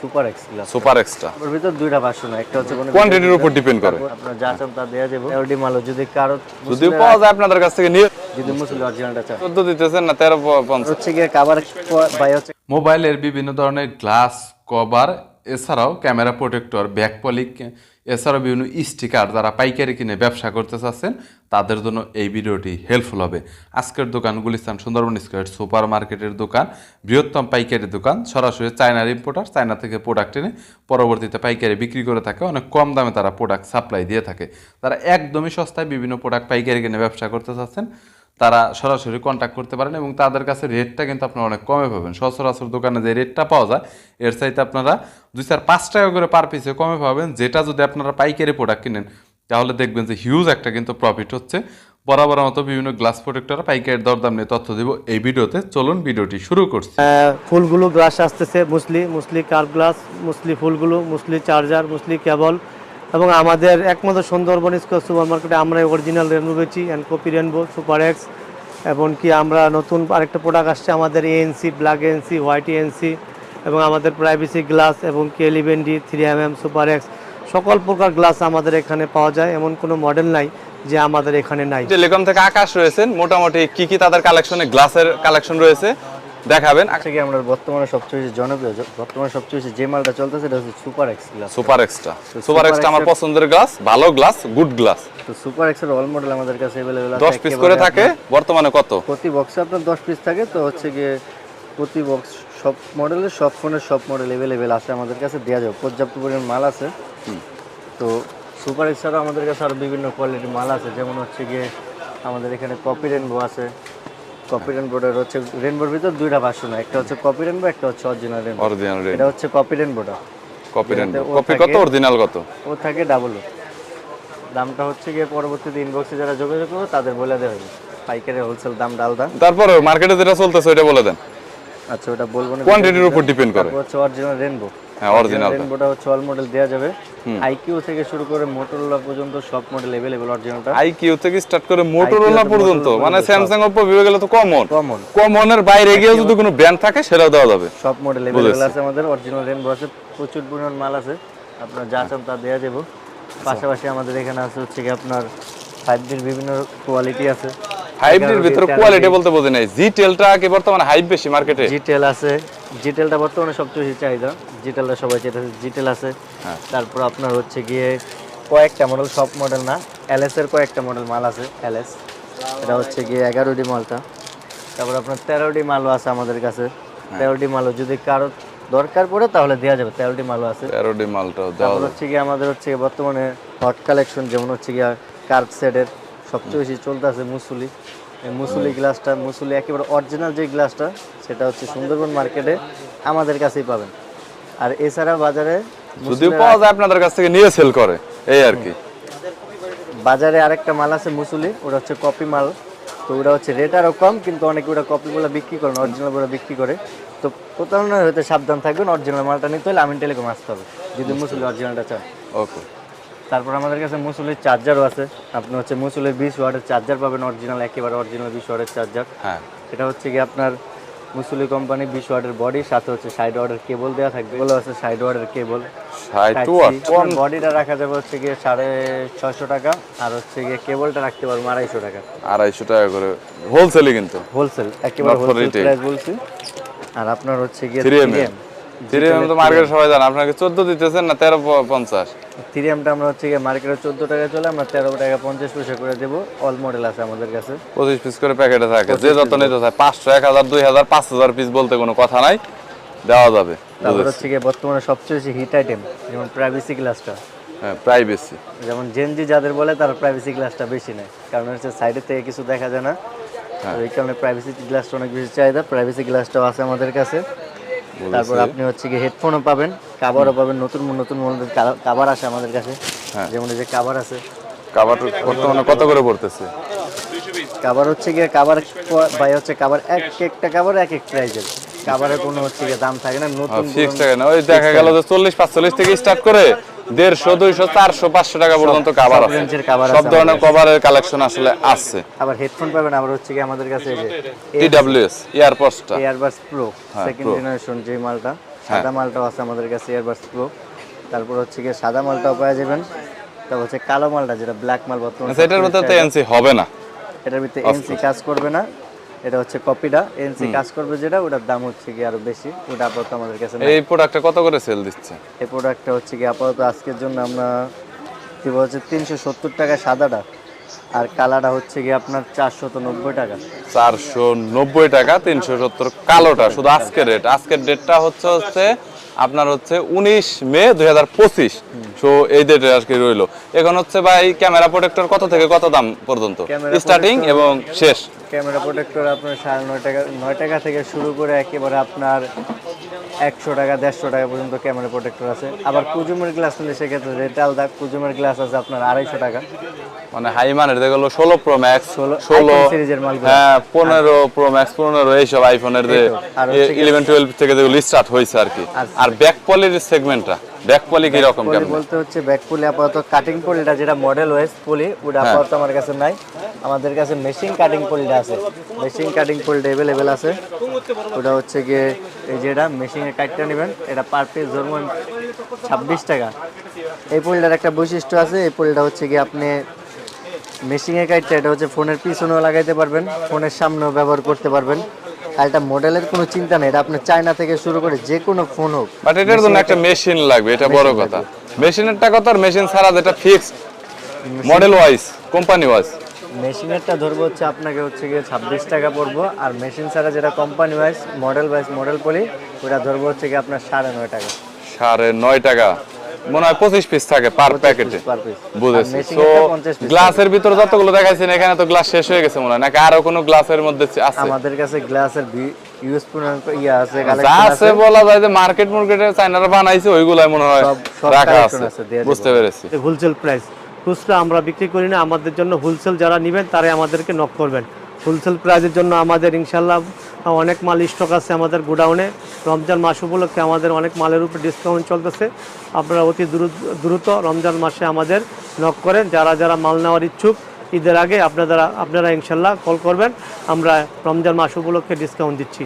Super super extra ভিতর দুইটা version একটা হচ্ছে কোনো কোয়ান্টিটির উপর ডিপেন্ড করে। আপনার যা চান তা দেয়া যাবে। এলডি মাল যদি কারও যদি পাওয়া যায় আপনাদের কাছ থেকে নিয়ে যদি মুসলিম অরিজিনালটা চান চোদ্দ দিতেছেন না তেরো প- পঞ্চাশ। হচ্ছে গিয়ে কাবার বাই হচ্ছে মোবাইলের বিভিন্ন ধরনের গ্লাস কভার এছাড়াও ক্যামেরা প্রোটেক্টর ব্যাক পলিক এছাড়াও বিভিন্ন স্টিকার যারা পাইকারি কিনে ব্যবসা করতে চাচ্ছেন, তাদের জন্য এই ভিডিওটি হেল্পফুল হবে। আজকের দোকান গুলিস্তান সুন্দরবন স্কোয়ার সুপার মার্কেটের দোকান, বৃহত্তম পাইকারি দোকান, সরাসরি চায়নার ইম্পোর্টার চায়না থেকে প্রোডাক্ট এনে পরবর্তীতে পাইকারি বিক্রি করে থাকে। অনেক কম দামে তারা প্রোডাক্ট সাপ্লাই দিয়ে থাকে। তারা একদমই সস্তায় বিভিন্ন প্রোডাক্ট পাইকারি কিনে ব্যবসা করতে চাচ্ছেন। তারা সরাসরি কন্ট্যাক্ট করতে পারেন এবং তাদের কাছে রেটটা কিন্তু আপনারা অনেক কমে পাবেন। সচরাচর দোকানে যে রেটটা পাওয়া যায়, এর চাইতে আপনারা দুই চার পাঁচ টাকা করে পার পিসে কমে পাবেন। যেটা যদি আপনারা পাইকারি প্রোডাক্ট কিনেন, তাহলে দেখবেন যে হিউজ একটা কিন্তু প্রফিট হচ্ছে। বরাবর মতো বিভিন্ন গ্লাস প্রোটেক্টর পাইকারি দরদাম নিয়ে তথ্য দিব এই ভিডিওতে। চলুন ভিডিওটি শুরু করছি। ফুলগুলো গ্লাস আসতেছে, মুসলি মুসলি কার্ভ গ্লাস মুসলি ফুলগুলো, মুসলি চার্জার মুসলি কেবল এবং আমাদের একমাত্র সুন্দরবন স্কোয়ার সুপার মার্কেটে আমরা অরিজিনাল রেনবো বেচি and copy rainbow super X এবং কি আমরা নতুন আরেকটা প্রোডাক্ট আসছে আমাদের ANC black ANC white ANC এবং আমাদের প্রাইভেসি গ্লাস এবং K eleven D three M M super X সকল প্রকার গ্লাস আমাদের এখানে পাওয়া যায়, এমন কোনো মডেল নাই যে আমাদের এখানে নাই। টেলিকম থেকে আকাশ রয়েছেন মোটামুটি কি কি তাদের কালেকশনে গ্লাসের কালেকশন রয়েছে? দেখাবেন আজকে কি আমরা বর্তমানে সবচেয়ে বেশি জনপ্রিয় বর্তমানে সবচেয়ে বেশি যে মালটা চলতেছে এটা হচ্ছে super X glass super extra Super super extra আমার Extra- পছন্দের গ্লাস ভালো গ্লাস গুড গ্লাস তো সুপার এক্সের অল মডেল আমাদের কাছে अवेलेबल আছে দশ পিস একেবারে করে থাকে বর্তমানে কত আপনার প্রতি বক্সে আপনার 10 পিস থাকে তো হচ্ছে গিয়ে প্রতি বক্স সব মডেলের সব ফোনের সব মডেল अवेलेबल আছে আমাদের কাছে দেওয়া যাবে পর্যাপ্ত পরিমাণ মাল আছে তো সুপার এক্সেরও আমাদের কাছে আরো বিভিন্ন কোয়ালিটির মাল আছে যেমন হচ্ছে গিয়ে আমাদের এখানে কপি রেনবো আছে কপি রেনবোটার হচ্ছে রেনবোর ভিতর দুইটা ভার্সন একটা হচ্ছে কপি রেনবো একটা হচ্ছে অরিজিনাল রেনবো অরিজিনাল এটা হচ্ছে কপি রেনবোটা কপি যেটাতে ও কপি কত? অরিজিনাল কত? ও থাকে ডাবল দামটা হচ্ছে গিয়ে পরবর্তীতে ইনবক্সে যারা যোগাযোগ করবে তাদের বলে দেওয়া হবে। পাইকারি হোলসেল দাম ডালদা তারপরে মার্কেটে যেটা চলতেছে ওইটা বলে দেন। আচ্ছা ওটা বলব না। কোয়ান্টিটির উপর ডিপেন্ড করে। হচ্ছে অরিজিনাল রেনবো হ্যাঁ অরিজিনাল রেনবোটা হচ্ছে অল মডেল দেওয়া যাবে আইকিউ থেকে শুরু করে মোটরোলা পর্যন্ত সব মডেল अवेलेबल অরিজিনালটা আই কিউ থেকে স্টার্ট করে মোটরোলা IQ পর্যন্ত Motorola মানে পর্যন্ত স্যামসাং ওপো ভিভো গেলে তো কমন কমন কমনের বাইরে গিয়েও যদি কোনো ব্র্যান্ড থাকে সেটাও দেওয়া যাবে সব মডেল अवेलेबल আছে আমাদের অরিজিনাল রেনবো আছে প্রচুর পরিমাণ মাল আছে আপনার যা চান তা দেওয়া যাবে পাশাপাশি আমাদের এখানে আছে হচ্ছে কি আপনার ফাইভ ডির বিভিন্ন কোয়ালিটি আছে ডির ভিতরে কোয়ালিটি বলতে বোঝে নাই। জি টেলটা কি বর্তমানে হাইপ বেশি মার্কেটে জিটেল আছে। জিটেলটা বর্তমানে সবচেয়ে বেশি চাহিদা। জিটেলটা সবাই যেটা জিটেল আছে। হ্যাঁ। তারপর আপনার হচ্ছে গিয়ে কয়েকটা মডেল সব মডেল না। এলএস এর কয়েকটা মডেল মাল আছে এলএস এটা হচ্ছে গিয়ে এগারো ডি মালটা। তারপর আপনার তেরো ডি মালও আছে আমাদের কাছে। হ্যাঁ। তেরো ডি মালও যদি কারও দরকার পড়ে তাহলে দেওয়া যাবে। তেরো ডি মালও আছে। তেরোডি মালটাও দেওয়া তারপর হচ্ছে গিয়ে আমাদের হচ্ছে গিয়ে বর্তমানে হট কালেকশন যেমন হচ্ছে গিয়ে কার্ভ সেটের সবচেয়ে বেশি চলতে আছে মুসুলি। এই মুসুলি গ্লাসটা মুসুলি একেবারে অরিজিনাল যে গ্লাসটা সেটা হচ্ছে সুন্দরবন মার্কেটে আমাদের কাছেই পাবেন। আর এছাড়া বাজারে যদিও পাওয়া যায় আপনাদের কাছ থেকে নিয়ে সেল করে এই আর কি। বাজারে আরেকটা মাল আছে মুসুলি ওটা হচ্ছে কপি মাল। তো ওটা হচ্ছে রেট আরও কম কিন্তু অনেকে ওটা কপিগুলো বিক্রি করে না অরিজিনালগুলো বিক্রি করে। তো প্রতারণা হতে সাবধান থাকবেন অরিজিনাল মালটা নিতে হলে আমিন টেলিকম আসতে হবে যদি মুসুলি অরিজিনালটা চান। ওকে তারপর আমাদের কাছে মুসুলির চার্জারও আছে। আপনি হচ্ছে মুসুলির বিশ ওয়াটের চার্জার পাবেন অরিজিনাল একেবারে অরিজিনাল বিশ ওয়াটের চার্জার হ্যাঁ। এটা হচ্ছে কি আপনার মুসুলি কোম্পানি বিশ ওয়াটের বডি সাথে হচ্ছে সাইড ওয়াটের কেবল দেওয়া থাকবে। এগুলো আছে সাইড ওয়াটের কেবল বডিটা রাখা যাবে হচ্ছে গিয়ে সাড়ে ছয়শো টাকা আর হচ্ছে গিয়ে কেবলটা রাখতে পারব আড়াইশো টাকা। আড়াইশো টাকা করে। হোলসেলই কিন্তু। হোলসেল একেবারে হোলসেল প্রাইস বলছি। আর আপনার হচ্ছে গিয়ে 3M এর। থ্রি এম তো মার্কেটে সবাই জানে আপনাকে চোদ্দ দিতেছেন না তেরো পঞ্চাশ? থ্রি আমরা হচ্ছে মার্কেটে চোদ্দ টাকা চলে আমরা তেরো টাকা পঞ্চাশ পয়সা করে দেবো অল মডেল আছে আমাদের কাছে। পঁচিশ পিস করে প্যাকেটে থাকে যে যত নিতে চায় পাঁচশো এক হাজার দুই হাজার পাঁচ হাজার পিস বলতে কোনো কথা নাই দেওয়া যাবে তারপর হচ্ছে বর্তমানে সবচেয়ে বেশি হিট আইটেম যেমন প্রাইভেসি গ্লাসটা হ্যাঁ প্রাইভেসি যেমন জেনজি যাদের বলে তার প্রাইভেসি গ্লাসটা বেশি নেয়। কারণ হচ্ছে সাইডের থেকে কিছু দেখা যায় না। তো এই কারণে প্রাইভেসি গ্লাসটা অনেক বেশি চাহিদা প্রাইভেসি গ্লাসটাও আছে আমাদের কাছে। তারপর আপনি হচ্ছে কি হেডফোনও পাবেন কাভারও পাবেন নতুন নতুন মডেলের কাভার আছে আমাদের কাছে। হ্যাঁ। যেমন এই যে কাভার আছে। কাভার বর্তমানে কত করে পড়তেছে? কাভার হচ্ছে কি কাভার বাই হচ্ছে কাভার এক একটা কাভার এক এক প্রাইজের কাভারের কোনো হচ্ছে দাম থাকে না নতুন ফিক্স টাকা না। ওই দেখা গেল যে চল্লিশ পাঁচচল্লিশ থেকে স্টার্ট করে দেড়শো দুইশো চারশো পাঁচশো টাকা পর্যন্ত কাবার আছে। সব ধরনের কভারের কালেকশন আসলে আছে। আবার হেডফোন পাবেন আবার হচ্ছে গিয়ে আমাদের কাছে এই যে টিডাব্লিউএস এয়ারপোর্টসটা এয়ারবাস প্রো হ্যাঁ, সেকেন্ড জেনারেশন যে মালটা সাদা মালটাও আছে আমাদের কাছে এয়ারবাস প্রো তারপর হচ্ছে গিয়ে সাদা মালটাও পাওয়া যাবেন। তারপর হচ্ছে কালো মালটা যেটা ব্ল্যাক মাল বর্তমানে আচ্ছা, এটার মধ্যে তো এনসি হবে না। এটার ভিতরে এনসি কাজ করবে না। এটা হচ্ছে কপিটা। এনসি কাজ করবে যেটা ওটার দাম হচ্ছে কি আরও বেশি। ওটা আপাতত আমাদের কাছে এই প্রোডাক্টটা কত করে সেল দিচ্ছে? এই প্রোডাক্টটা হচ্ছে কি আপাতত আজকের জন্য আমরা কি বলছে তিনশো সত্তর টাকা সাদাটা। আর কালাটা হচ্ছে কি আপনার চারশত নব্বই টাকা। চারশো নব্বই টাকা তিনশো সত্তর কালোটা শুধু আজকের রেট আজকের ডেটটা হচ্ছে হচ্ছে আপনার হচ্ছে উনিশ মে দুই হাজার পঁচিশ। সো এই ডেটে আজকে রইল। এখন হচ্ছে ভাই ক্যামেরা প্রোটেক্টর কত থেকে কত দাম পর্যন্ত? স্টার্টিং এবং শেষ। ক্যামেরা প্রোটেক্টর আপনার সাড়ে নয় টাকা নয় টাকা থেকে শুরু করে একেবারে আপনার একশো টাকা দেড়শো টাকা পর্যন্ত ক্যামেরা প্রোটেক্টর আছে। আবার কুজুমের গ্লাস নিলে সেক্ষেত্রে রেট আলাদা কুজুমের গ্লাস আছে আপনার আড়াইশো টাকা। মানে হাই মানের দেখল ষোলো প্রো ম্যাক্স 16 ষোলো সিরিজের মাল হ্যাঁ পনেরো প্রো ম্যাক্স পনেরো এইসব আইফোনের ইলেভেন টুয়েলভ থেকে যেগুলো স্টার্ট হয়েছে আর কি। আর- আর ব্যাক পলির সেগমেন্টটা ব্যাক পলি কীরকম পলি কেমন? বলতে হচ্ছে ব্যাক পুলি আপাতত কাটিং পলিটা যেটা মডেল ওয়াইজ পলি ওটা হ্যাঁ। আপাতত আমার কাছে নাই। আমাদের কাছে মেশিন কাটিং পলিটা আছে। মেশিন কাটিং পলিটা অ্যাভেলেবেল আছে। ওটা হচ্ছে গিয়ে এই যেটা মেশিনে কাটটা নেবেন। এটা পার পিস ধরুন ছাব্বিশ টাকা। এই পলিটার একটা বৈশিষ্ট্য আছে। এই পলিটা হচ্ছে গিয়ে আপনি মেশিনে কাটটা এটা হচ্ছে ফোনের পিছনেও লাগাইতে পারবেন ফোনের সামনেও ব্যবহার করতে পারবেন। আর এটা মডেলের কোনো চিন্তা নেই এটা আপনার চায়না থেকে শুরু করে যে কোনো ফোন হোক বাট এটার জন্য একটা মেশিন লাগবে এটা বড় কথা। মেশিনেরটা কত? আর মেশিন ছাড়া যেটা fixed model wise company wise মেশিনেরটা ধরবো হচ্ছে আপনাকে হচ্ছে গিয়ে ছাব্বিশ টাকা পড়ব আর মেশিন ছাড়া যেটা company wise model wise model poly ওটা ধরবো হচ্ছে গিয়ে আপনার সাড়ে নয় টাকা। সাড়ে নয় টাকা। মনে হয় পঁচিশ পিস থাকে পার প্যাকেটে বুঝেছি। তো গ্লাসের ভিতরে যতগুলো দেখাইছেন এখানে তো গ্লাস শেষ হয়ে গেছে মনে হয়। নাকি আরও কোনো গ্লাসের মধ্যে আছে? আমাদের কাছে গ্লাসের ইয়ে আছে যা আছে বলা যায় যে মার্কেট মার্কেটে চাইনারা বানাইছে ওইগুলাই মনে হয় সব- সব রাখা আছে। আছে, দিয়ে দিব। বুঝতে পেরেছি। হোলসেল প্রাইস খুচরা আমরা বিক্রি করি না আমাদের জন্য হোলসেল যারা নেবেন তারাই আমাদেরকে নক করবেন। হোলসেল প্রাইজের জন্য আমাদের ইনশাল্লাহ অনেক মাল স্টক আছে আমাদের গোডাউনে। রমজান মাস উপলক্ষে আমাদের অনেক মালের উপর ডিসকাউন্ট চলতেছে। আপনারা অতি দ্রুত দ্রুত রমজান মাসে আমাদের নক করেন। যারা যারা মাল নেওয়ার ইচ্ছুক, ঈদের আগে আপনারা আপনারা ইনশাল্লাহ কল করবেন। আমরা রমজান মাস উপলক্ষে ডিসকাউন্ট দিচ্ছি।